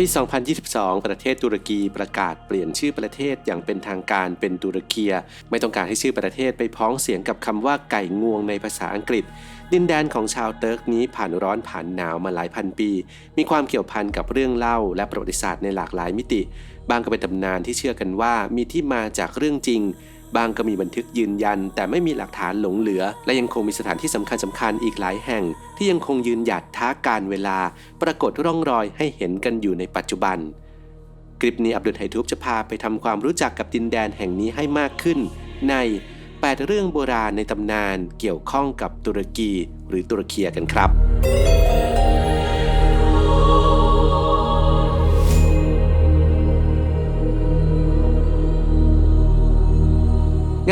ปี 2022 ประเทศตุรกีประกาศเปลี่ยนชื่อประเทศอย่างเป็นทางการเป็นตุรเกีย ไม่ต้องการให้ชื่อประเทศไปพ้องเสียงกับคำว่าไก่งวงในภาษาอังกฤษ ดินแดนของชาวเติร์กนี้ผ่านร้อนผ่านหนาวมาหลายพันปี มีความเกี่ยวพันกับเรื่องเล่า และประวัติศาสตร์ในหลากหลายมิติ บางก็เป็นตำนานที่เชื่อกันว่ามีที่มาจากเรื่องจริง บางก็มีบันทึกยืนยัน แต่ไม่มีหลักฐานหลงเหลือ และยังคงมีสถานที่สำคัญสำคัญอีกหลายแห่ง ที่ยังคงยืนหยัดท้าการเวลา ปรากฏร่องรอยให้เห็นกันอยู่ในปัจจุบัน คลิปนี้อับดุลไฮทูบจะพาไปทำความรู้จักกับดินแดนแห่งนี้ให้มากขึ้น ใน 8 เรื่องโบราณในตำนานเกี่ยวข้องกับตุรกีหรือตุรเคียกันครับ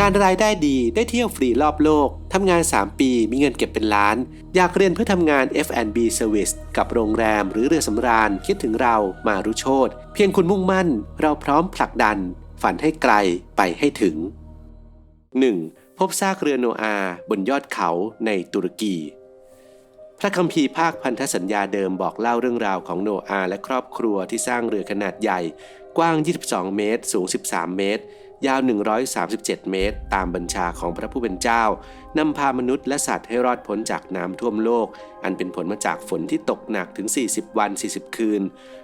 านรายได้ดีได้เที่ยวฟรีรอบโลก ทำงาน 3 ปีมีเงินเก็บเป็นล้าน อยากเรียนเพื่อทำงาน F&B Service กับโรงแรมหรือเรือสำราญคิดถึงเรามารุโชตเพียงคุณมุ่งมั่น เราพร้อมผลักดัน ฝันให้ไกลไปให้ถึง 1. พบซากเรือโนอาบนยอดเขาในตุรกีพระคัมภีร์ภาคพันธสัญญาเดิมบอกเล่าเรื่องราวของโนอาและครอบครัวที่สร้างเรือขนาดใหญ่ กว้าง 22 เมตร สูง 13 เมตร ยาว 137 เมตร ตามบัญชาของพระผู้เป็นเจ้านำพามนุษย์และสัตว์ให้รอดพ้นจากน้ำท่วมโลก อันเป็นผลมาจากฝนที่ตกหนักถึง 40 วัน 40 คืน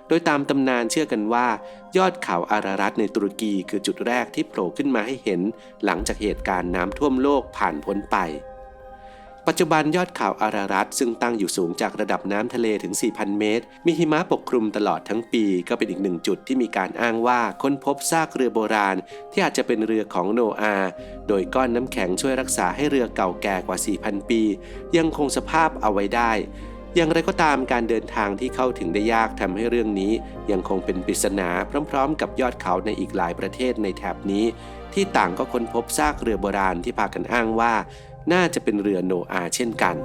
โดยตามตำนานเชื่อกันว่า ยอดเขาอารารัตในตุรกีคือจุดแรกที่โผล่ขึ้นมาให้เห็น หลังจากเหตุการณ์น้ำท่วมโลกผ่านพ้นไป ปัจจุบันยอดเขาอารารัตซึ่งตั้งอยู่สูงจากระดับน้ำทะเลถึง 4,000 เมตร มีหิมะปกคลุมตลอดทั้งปี ก็เป็นอีกหนึ่งจุดที่มีการอ้างว่าค้นพบซากเรือโบราณ ที่อาจจะเป็นเรือของโนอา โดยก้อนน้ำแข็งช่วยรักษาให้เรือเก่าแก่กว่า 4,000 ปี ยังคงสภาพเอาไว้ได้ อย่างไรก็ตามการเดินทางที่เข้าถึงได้ยากทำให้เรื่องนี้ ยังคงเป็นปริศนาพร้อม ๆ กับยอดเขาในอีกหลายประเทศในแถบนี้ ที่ต่างก็ค้นพบซากเรือโบราณที่พากันอ้างว่า น่าจะเป็นเรือโนอาเช่นกัน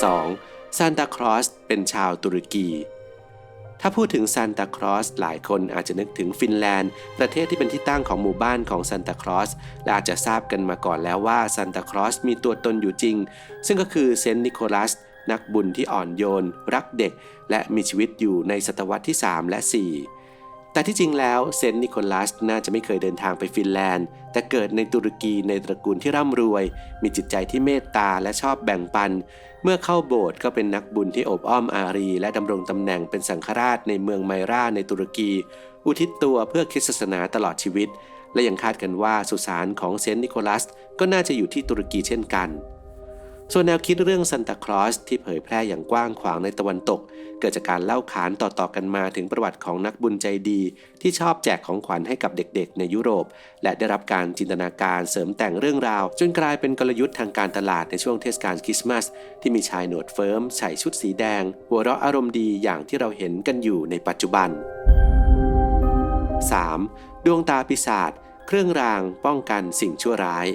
2. ซานตาครอสเป็นชาวตุรกี ถ้าพูดถึงซานตาครอสหลายคนอาจจะนึกถึงฟินแลนด์ ประเทศที่เป็นที่ตั้งของหมู่บ้านของซานตาครอสและอาจจะทราบกันมาก่อนแล้วว่าซานตาครอสมีตัวตนอยู่จริง ซึ่งก็คือเซนต์นิโคลัสนักบุญที่อ่อนโยน รักเด็ก และมีชีวิตอยู่ในศตวรรษที่ 3 และ 4 แต่ที่จริงแล้วเซนต์นิโคลัสน่าจะไม่เคยเดินทางไปฟินแลนด์ แต่เกิดในตุรกีในตระกูลที่ร่ำรวย มีจิตใจที่เมตตาและชอบแบ่งปัน เมื่อเข้าโบสถ์ก็เป็นนักบุญที่อบอ้อมอารี และดำรงตำแหน่งเป็นสังฆราชในเมืองไมราในตุรกี อุทิศตัวเพื่อคริสตศาสนาตลอดชีวิต และยังคาดกันว่าสุสานของเซนต์นิโคลัสก็น่าจะอยู่ที่ตุรกีเช่นกัน ส่วนแนวคิดเรื่องซันตาคลอสที่เผยแพร่อย่างกว้างขวางในตะวันตก เกิดจากการเล่าขานต่อๆกันมาถึงประวัติของนักบุญใจดี ที่ชอบแจกของขวัญให้กับเด็กๆ ในยุโรป และได้รับการจินตนาการเสริมแต่งเรื่องราว จนกลายเป็นกลยุทธ์ทางการตลาดในช่วงเทศกาลคริสต์มาสที่มีชายหนวดเฟิร์มใส่ชุดสีแดง หัวเราะอารมณ์ดีอย่างที่เราเห็นกันอยู่ในปัจจุบัน 3. ดวงตาปีศาจเครื่องรางป้องกันสิ่งชั่วร้าย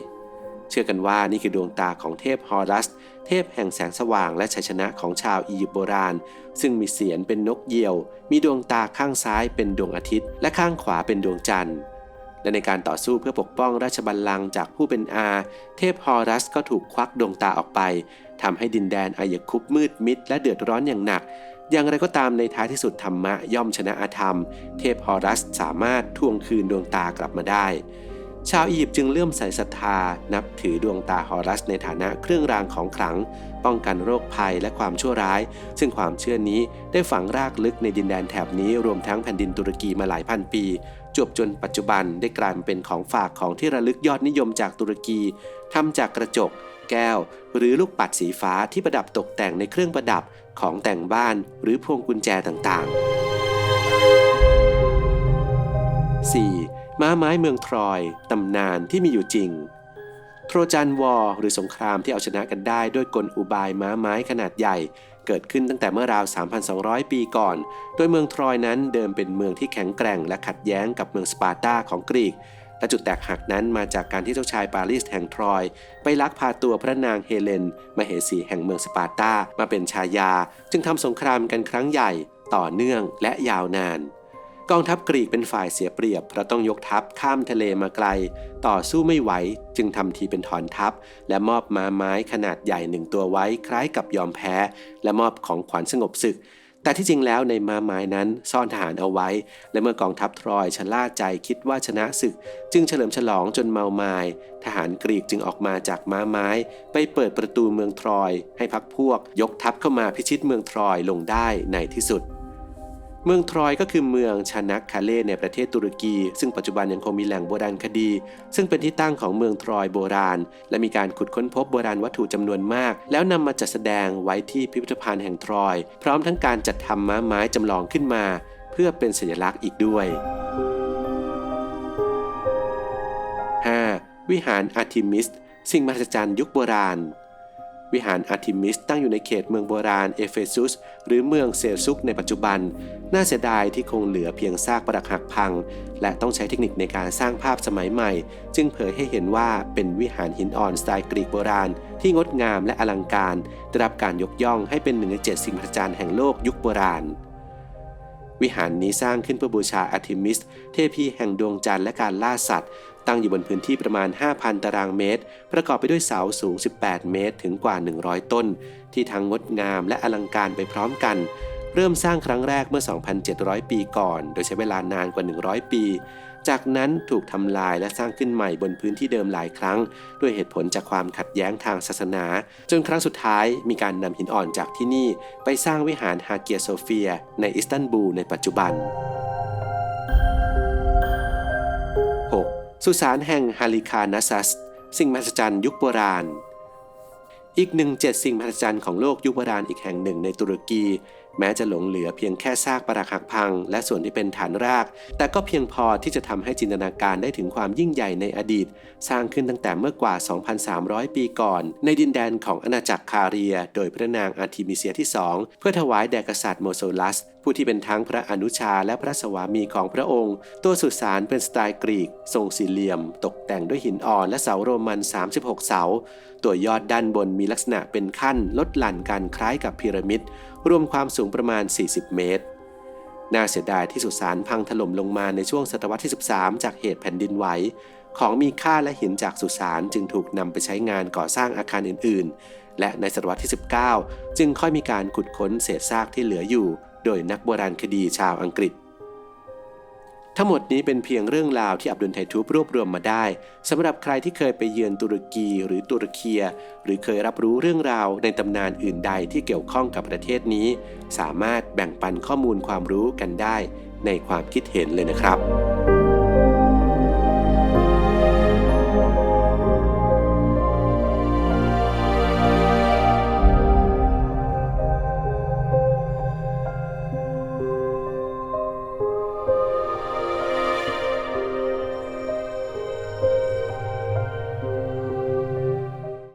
เชื่อกันว่านี่คือดวงตาของเทพฮอรัส เทพแห่งแสงสว่างและชัยชนะของชาวอียิปต์โบราณ ซึ่งมีเสียนเป็นนกเหยี่ยว มีดวงตาข้างซ้ายเป็นดวงอาทิตย์ และข้างขวาเป็นดวงจันทร์และในการต่อสู้เพื่อปกป้องราชบัลลังก์จากผู้เป็นอา เทพฮอรัสก็ถูกควักดวงตาออกไปทำให้ดินแดนอายคุปมืดมิดและเดือดร้อนอย่างหนัก อย่างไรก็ตามในท้ายที่สุดธรรมะย่อมชนะอาธรรม เทพฮอรัสสามารถทวงคืนดวงตากลับมาได้ ชาวอียิปต์จึงเลื่อมใสศรัทธา นับถือดวงตาฮอรัสในฐานะเครื่องรางของขลัง ป้องกันโรคภัยและความชั่วร้าย ซึ่งความเชื่อนี้ได้ฝังรากลึกในดินแดนแถบนี้รวมทั้งแผ่นดินตุรกีมาหลายพันปีจวบจนปัจจุบันได้กลายเป็นของฝากของที่ระลึกยอดนิยมจากตุรกีทำจากกระจก แก้ว หรือลูกปัดสีฟ้าที่ประดับตกแต่งในเครื่องประดับของแต่งบ้านหรือพวงกุญแจต่างๆ 4. ม้าไม้เมืองทรอย ตำนานที่มีอยู่จริง โทรจันวอร์หรือสงครามที่เอาชนะกันได้ด้วยกลอุบายม้าไม้ขนาดใหญ่ เกิดขึ้นตั้งแต่เมื่อราว 3,200 ปีก่อน โดยเมืองทรอยนั้นเดิมเป็นเมืองที่แข็งแกร่งและขัดแย้งกับเมืองสปาร์ตาของกรีกและจุดแตกหักนั้นมาจากการที่เจ้าชายปารีสแห่งทรอย ไปลักพาตัวพระนางเฮเลน มเหสีแห่งเมืองสปาร์ตามาเป็นชายา จึงทำสงครามกันครั้งใหญ่ ต่อเนื่องและยาวนาน กองทัพกรีกเป็นฝ่ายเสียเปรียบเพราะต้องยกทัพข้ามทะเลมาไกล ต่อสู้ไม่ไหวจึงทำทีเป็นถอนทัพ และมอบมาไม้ขนาดใหญ่หนึ่งตัวไว้คล้ายกับยอมแพ้ และมอบของขวัญสงบศึก แต่ที่จริงแล้วในมาไม้นั้นซ่อนทหารเอาไว้ และเมื่อกองทัพทรอยชะล่าใจคิดว่าชนะศึก จึงเฉลิมฉลองจนเมาไมายทหารกรีกจึงออกมาจากม้าไม้ ไปเปิดประตูเมืองทรอย ให้พักพวก ยกทัพเข้ามาพิชิตเมืองทรอยลงได้ในที่สุด เมืองทรอยก็คือเมืองชานักคาเล่ในประเทศตุรกี ซึ่งปัจจุบันยังคงมีแหล่งโบราณคดี ซึ่งเป็นที่ตั้งของเมืองทรอยโบราณ และมีการขุดค้นพบโบราณวัตถุจำนวนมาก แล้วนำมาจัดแสดงไว้ที่พิพิธภัณฑ์แห่งทรอย พร้อมทั้งการจัดทำม้าไม้จำลองขึ้นมา เพื่อเป็นสัญลักษณ์อีกด้วย 5. วิหารอาร์ทิมิสสิ่งมหัศจรรย์ยุคโบราณ วิหารอาร์ทิมิสตั้งอยู่ในเขตเมืองโบราณเอเฟซุส หรือเมืองเซลซุกในปัจจุบัน น่าเสียดายที่คงเหลือเพียงซากปรักหักพัง และต้องใช้เทคนิคในการสร้างภาพสมัยใหม่ จึงเผยให้เห็นว่าเป็นวิหารหินอ่อนสไตล์กรีกโบราณ ที่งดงามและอลังการได้รับการยกย่องให้เป็นหนึ่งในเจ็ดสิ่งมหัศจรรย์แห่งโลกยุคโบราณวิหารนี้สร้างขึ้นเพื่อบูชาอาร์ทิมิส เทพีแห่งดวงจันทร์และการล่าสัตว์ ตั้งอยู่บนพื้นที่ประมาณ 5,000 ตารางเมตร ประกอบไปด้วยเสาสูง 18 เมตรถึงกว่า 100 ต้น ที่ทั้งงดงามและอลังการไปพร้อมกัน เริ่มสร้างครั้งแรกเมื่อ 2,700 ปีก่อน โดยใช้เวลานานกว่า 100 ปี จากนั้นถูกทำลายและสร้างขึ้นใหม่บนพื้นที่เดิมหลายครั้ง ด้วยเหตุผลจากความขัดแย้งทางศาสนา จนครั้งสุดท้ายมีการนำหินอ่อนจากที่นี่ ไปสร้างวิหารฮาเกียโซเฟีย ในอิสตันบูลในปัจจุบัน สุสานแห่งฮาลิคานัสัส สิ่งมหัศจรรย์ยุคโบราณ อีกหนึ่งเจ็ดสิ่งมหัศจรรย์ของโลกยุคโบราณอีกแห่งหนึ่งในตุรกี แม้จะหลงเหลือเพียงแค่ซากปรักหักพัง และส่วนที่เป็นฐานราก แต่ก็เพียงพอที่จะทำให้จินตนาการได้ถึงความยิ่งใหญ่ในอดีต สร้างขึ้นตั้งแต่เมื่อกว่า 2,300 ปีก่อน ในดินแดนของอาณาจักรคาเรีย โดยพระนางอาร์ทิมิเซียที่สองเพื่อถวายแด่กษัตริย์โมโซลัส ผู้ที่เป็นทั้งพระอนุชาและพระสวามีของพระองค์ ตัวสุสานเป็นสไตล์กรีก ทรงสี่เหลี่ยม ตกแต่งด้วยหินอ่อนและเสาโรมัน 36 เสา ตัวยอดด้านบนมีลักษณะเป็นขั้นลดหลั่นกันคล้ายกับพีระมิด รวมความสูงประมาณ 40 เมตร น่าเสียดายที่สุสานพังถล่มลงมาในช่วงศตวรรษที่ 13 จากเหตุแผ่นดินไหว ของมีค่าและหินจากสุสานจึงถูกนำไปใช้งานก่อสร้างอาคารอื่น ๆ และในศตวรรษที่ 19 จึงค่อยมีการขุดค้นเศษซากที่เหลืออยู่ โดยนักโบราณคดีชาวอังกฤษ ทั้งหมดนี้เป็นเพียงเรื่องราวที่อับดุลไททูบรวบรวมมาได้สำหรับใครที่เคยไปเยือนตุรกีหรือตุรเคีย หรือเคยรับรู้เรื่องราวในตำนานอื่นใดที่เกี่ยวข้องกับประเทศนี้ สามารถแบ่งปันข้อมูลความรู้กันได้ในความคิดเห็นเลยนะครับ